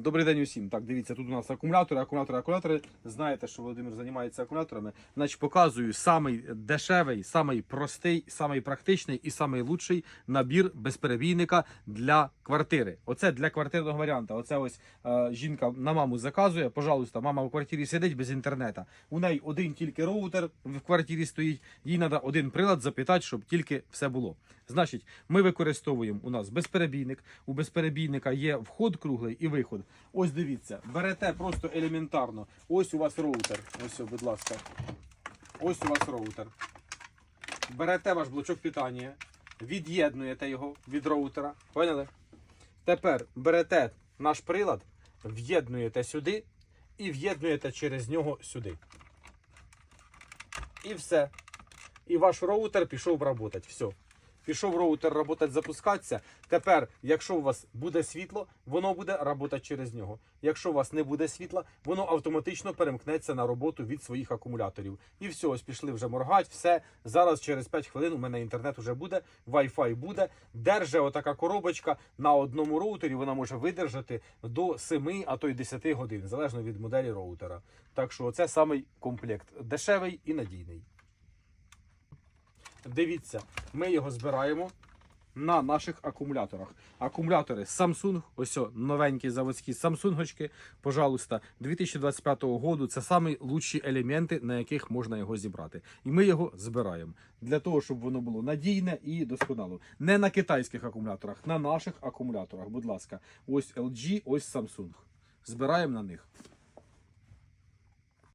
Добрий день усім. Так, дивіться, тут у нас акумулятори, акумулятори, акумулятори. Знаєте, що Володимир займається акумуляторами. Значить, показую самий дешевий, самий простий, самий практичний і самий лучший набір безперебійника для квартири. Оце для квартирного варіанта. Оце ось е, жінка на маму заказує. Пожалуйста, мама в квартирі сидить без інтернету. У неї один тільки роутер в квартирі стоїть. Їй треба один прилад запитати, щоб тільки все було. Значить, ми використовуємо у нас безперебійник. У безперебійника є вход круглий і виход. Ось дивіться, берете просто елементарно. Ось у вас роутер. Ось, будь ласка. Ось у вас роутер. Берете ваш блочок питання, від'єднуєте його від роутера. Поняли? Тепер берете наш прилад, в'єднуєте сюди і в'єднуєте через нього сюди. І все. І ваш роутер пішов працювати. Все. Пішов роутер працювати, запускатися. Тепер, якщо у вас буде світло, воно буде працювати через нього. Якщо у вас не буде світла, воно автоматично перемкнеться на роботу від своїх акумуляторів. І все, ось пішли вже моргать. Все. Зараз через 5 хвилин у мене інтернет вже буде, Wi-Fi буде. Держа отака коробочка на одному роутері. Вона може видержати до 7, а то й 10 годин, залежно від моделі роутера. Так що це самий комплект дешевий і надійний. Дивіться, ми його збираємо на наших акумуляторах. Акумулятори Samsung, ось о, новенькі заводські Samsungочки, пожалуйста, 2025 року. Це самі лучші елементи, на яких можна його зібрати. І ми його збираємо для того, щоб воно було надійне і досконало. Не на китайських акумуляторах, на наших акумуляторах. Будь ласка, ось LG, ось Samsung. Збираємо на них.